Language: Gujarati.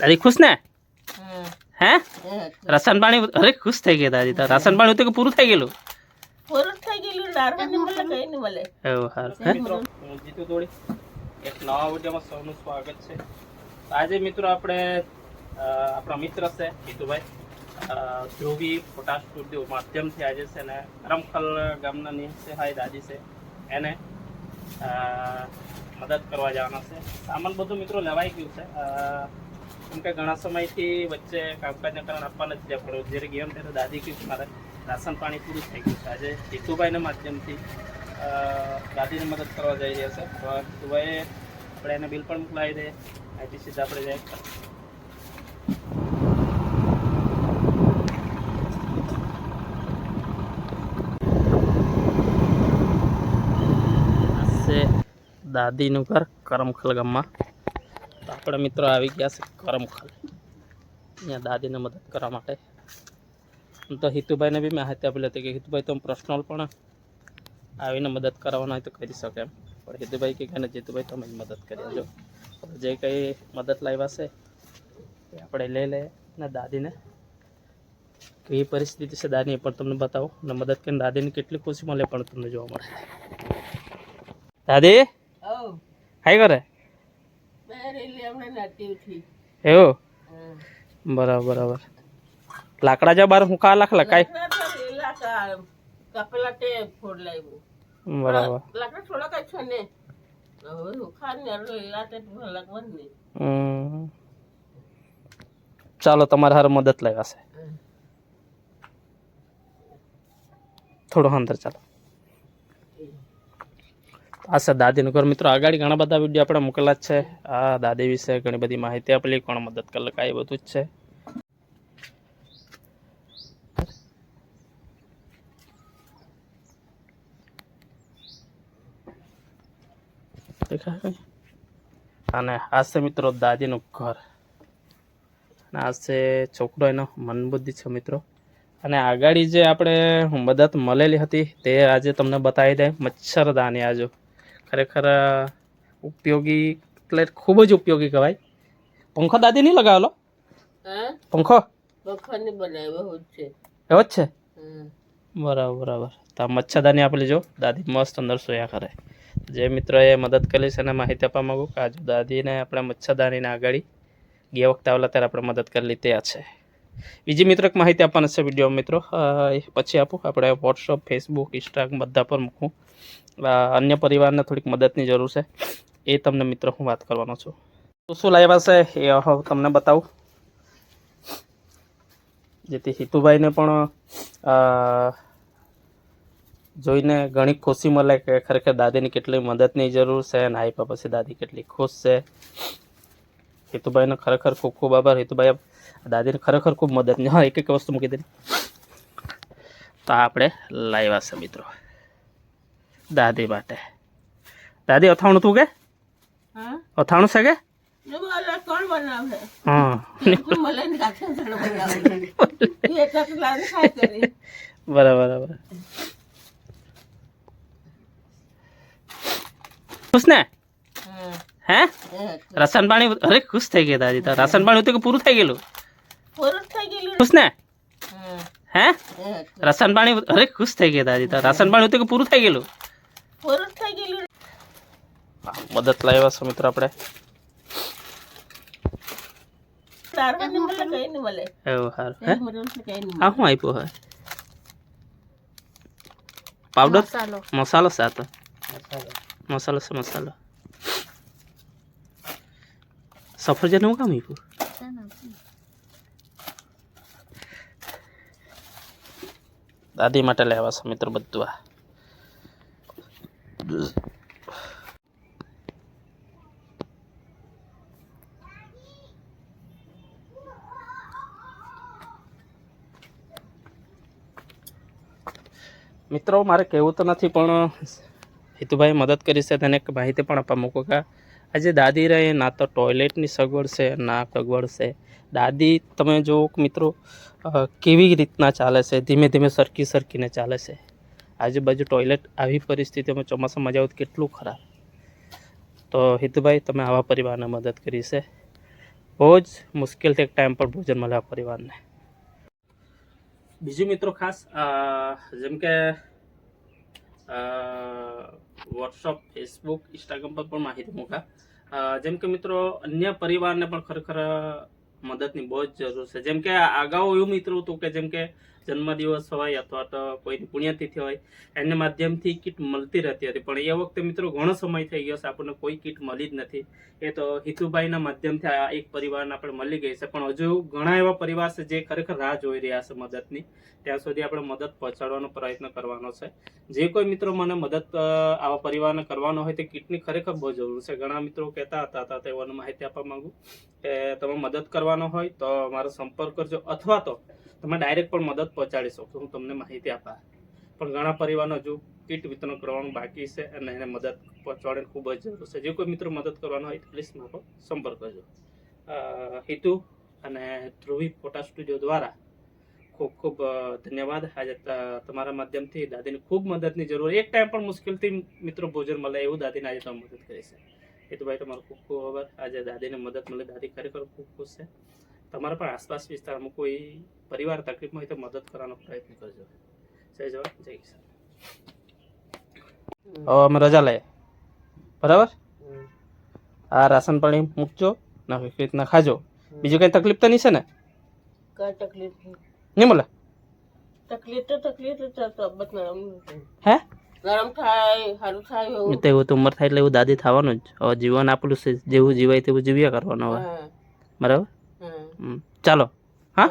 દાદી ખુશ ને? હે? રાશન પાણી અરે ખુશ થઈ ગયા દાદી તો. રાશન પાણી કે પૂરું થઈ ગયેલું? પૂરું થઈ ગયેલું નારવાની મળે કઈ નહીં મળે. એવું સારું હે? જીતુ થોડી એક નવા વિડીયોમાં સૌનું સ્વાગત છે. આજે મિત્રો આપણે આપણા મિત્ર છે જીતુભાઈ. ધ્રુવી ફોટા સ્ટુડિયો માધ્યમથી આજે છે ને રમખલ ગામના નિસહાય દાદી છે. એને મદદ કરવા જવાના છે. સામાન બધું મિત્રો લેવાઈ ગયું છે. કેમ કે ઘણા સમયથી વચ્ચે કામકાજને કારણે આપવા નથી જ્યાં પડ્યો. જ્યારે ગયો ત્યારે દાદી કહ્યું મારે રાશન પાણી પૂરું થઈ ગયું છે. આજે જીતુભાઈના માધ્યમથી દાદીને મદદ કરવા જઈ રહ્યા છે. જીતુભાઈએ આપણે એને બિલ પણ મોકલાવી દે. અહીંથી સીધા આપણે જાય આ છે દાદીનું ઘર, કરમખલ ગામમાં. તો આપણા મિત્રો આવી ગયા છે કરમખલ. અહીંયા દાદીને મદદ કરવા માટે. તો હિતુભાઈને બી માહિતી આપેલી હતી કે હિતુભાઈ તમે પર્સનલ પણ આવીને મદદ કરવાના હોય તો કરી શકે એમ. પણ હિતુભાઈ કે કહે જીતુભાઈ તમે જ મદદ કરી દેજો જે. કંઈ મદદ લાવ્યા છે એ આપણે લઈ લઈએ ને દાદીને. કેવી પરિસ્થિતિ છે દાદી પણ તમને બતાવો. અને મદદ કરીને દાદીને કેટલી ખુશી મળે પણ તમને જોવા મળે. દાદી? હાઈ કરે એવું? બરાબર બરાબર. લાકડા જા બાર હું કા લાખ કા કપેલા તે ફોડ લાવ્યું. બરાબર. લાકડા થોડાક જ છે ને. હવે ઉખાડ ને રેલા તે લગવન ને ચાલો તમારે હાર મદદ લાવ્યા છે. થોડું અંદર ચાલો. આ છે દાદીનું ઘર મિત્રો, આગળ ઘણા બધા વીડિયો આપણે મોકલા જ છે. આ દાદી વિશે ઘણી બધી માહિતી આપેલી કોણ મદદ કરી એ બધું જ છે? અને આ મિત્રો દાદીનું ઘર અને આ છે છોકરો એનો મનબુદ્ધિ છે મિત્રો. અને આગળ જે આપણે મદદ મળેલી હતી તે આજે તમને બતાવી દે, મચ્છરદાની આજો. ખરેખર ઉપયોગી એટલે ખૂબ જ ઉપયોગી કહેવાય. પંખો દાદી નહીં લગાવેલો? પંખો? એવો જ છે. બરાબર બરાબર. તો આ મચ્છરદાની આપી લેજો દાદી મસ્ત અંદર સોયા કરે. જે મિત્રોએ મદદ કરી છે એને માહિતી આપવા માંગુ કે આજુ દાદીને આપણે મચ્છરદાનીને આગળ ગયા વખતે આવેલા ત્યારે આપણે મદદ કરી લીધી આ છે. બીજી મિત્રક માહિતી આપવાના છે વીડિયો મિત્રો. પછી આપું. આપણે વોટ્સઅપ ફેસબુક ઇન્સ્ટાગ્રામ બધા પર મૂકું. અન્ય પરિવારને થોડીક મદદની જરૂર છે. એ તમને મિત્રો હું વાત કરવાનો છું. તો શું લાવ્યા છે? એ હું તમને બતાવું. જેથી હિતુભાઈને પણ જોઈને ઘણી ખુશી મળે કે ખરેખર દાદીની કેટલી મદદની જરૂર છે અને આપ્યા પછી દાદી કેટલી ખુશ છે. હિતુભાઈનો ખરેખર ખૂબ ખૂબ આભાર. હિતુભાઈ દાદીને ખરેખર ખૂબ મદદની હા એક એક વસ્તુ મૂકી દીધી. તો આપણે લાવ્યા છે મિત્રો. દાદી માટે દાદી અથાણું તું કે હા અથાણું છે કે ને બોલો કોણ બનાવે હા મળે ને કાકા બનાવે એ ચકલા ને ખાય કરી બરાબર બરાબર ખુશ ને હા હે હા. રાશન પાણી અરે ખુશ થઈ ગયા દાદી તો રાશન પાણી હતું કે પૂરું થઈ ગયેલું પૂરું થઈ ગયેલું ખુશ ને હા હે હા. રાશન પાણી અરે ખુશ થઈ ગયા દાદી તો રાશન પાણી હતું કે પૂરું થઈ ગયેલું પૂરું થઈ ગયેલું મદદ લાવ્યા છો મિત્ર આપણે? પાવડર મસાલો. છે આ તો. મસાલો. છે મસાલો. સફરજન હું કામ આપ્યું? દાદી માટે લેવા છે મિત્રો બધું આ. મિત્રો, મારે કહેવું તો નથી, પણ હિતુભાઈ મદદ કરી છે, તેને માહિતી પણ આપવા મૂકો કે આજે દાદી રહે, ના તો ટોયલેટની સગવડ છે, ના સગવડ છે. દાદી, તમે જો મિત્રો કેવી રીતના ચાલે છે, ધીમે ધીમે સરકી સરકીને ચાલે છે. આજુબાજુ ટોયલેટ આવી પરિસ્થિતિમાં ચોમાસામાં જાવ કેટલું ખરાબ. તો હિતુભાઈ, તમે આવા પરિવારને મદદ કરી છે. બહુ જ મુશ્કેલથી એક ટાઈમ પર ભોજન મળે આ પરિવારને. બીજું મિત્રો ખાસ જેમ કે વોટ્સઅપ ફેસબુક ઇન્સ્ટાગ્રામ પર પણ માહિતી મૂકા જેમ કે મિત્રો, અન્ય પરિવારને પણ ખરેખર મદદની બહુ જ જરૂર છે. જેમ કે અગાઉ એવું મિત્રો હતું કે જેમ કે જન્મદિવસ હોય અથવા તો કોઈની પુણ્યતિથિ હોય, એને માધ્યમથી કીટ મળતી રહેતી હતી. પણ એ વખતે મિત્રો ઘણો સમય થઈ ગયો છે, આપણને કોઈ કીટ મળી જ નથી. એ તો હિતુભાઈના માધ્યમથી આ એક પરિવારને આપણે મળી ગઈ છે. પણ હજુ ઘણા એવા પરિવાર છે જે ખરેખર રાહ જોઈ રહ્યા છે મદદની. ત્યાં સુધી આપણે મદદ પહોંચાડવાનો પ્રયત્ન કરવાનો છે. જે કોઈ મિત્રો મને મદદ આવા પરિવારને કરવાનો હોય તે કીટની ખરેખર બહુ જરૂર છે. ઘણા મિત્રો કહેતા હતા, તેઓને માહિતી આપવા માંગુ કે તમે મદદ કરવાનો હોય તો મારો સંપર્ક કરજો. અથવા તો તમે ડાયરેક્ટ પણ મદદ પહોંચાડી શકશો, હું તમને માહિતી આપા. પણ ઘણા પરિવારનો હજુ કીટ વિતરણ કરવાનું બાકી છે અને એને મદદ પહોંચાડવાની ખૂબ જ જરૂર છે. જે કોઈ મિત્રો મદદ કરવાનો હોય પ્લીઝ મારો સંપર્ક કરજો. હિતુ અને ધ્રુવી ફોટા સ્ટુડિયો દ્વારા ખૂબ ખૂબ ધન્યવાદ. આજે તમારા માધ્યમથી દાદીની ખૂબ મદદની જરૂર. એક ટાઈમ પણ મુશ્કેલથી મિત્રો ભોજન મળે એવું દાદીને આજે તમે મદદ કરી છે. હિતુભાઈ, તમારો ખૂબ ખૂબ આભાર. આજે દાદીને મદદ મળે, દાદી ખરેખર ખૂબ ખુશ છે. તમારા પણ આસપાસ વિસ્તારમાં કોઈ પરિવાર તકલીફમાં હોય તો મદદ કરવાનો પ્રયત્ન કરજો. જય જવાન જય કિસાન. હવે અમે રજા લઈએ. બરાબર? આ રાશન પાણી મૂકજો ના કોઈ રીતના ખાજો. બીજું કઈ તકલીફ તો નહીં છે ને? કઈ તકલીફ નહીં. બોલે મળે? તકલીફ તો તકલીફ નરમ હે? ગરમ થાય સારું થાય એવું. તો એવું તો ઉંમર થાય એટલે એવું દાદી થવાનું જ. હવે જીવન આપેલું છે જેવું જીવાય તેવું જીવ્યા કરવાનું હવે. બરાબર. ચાલો. હા.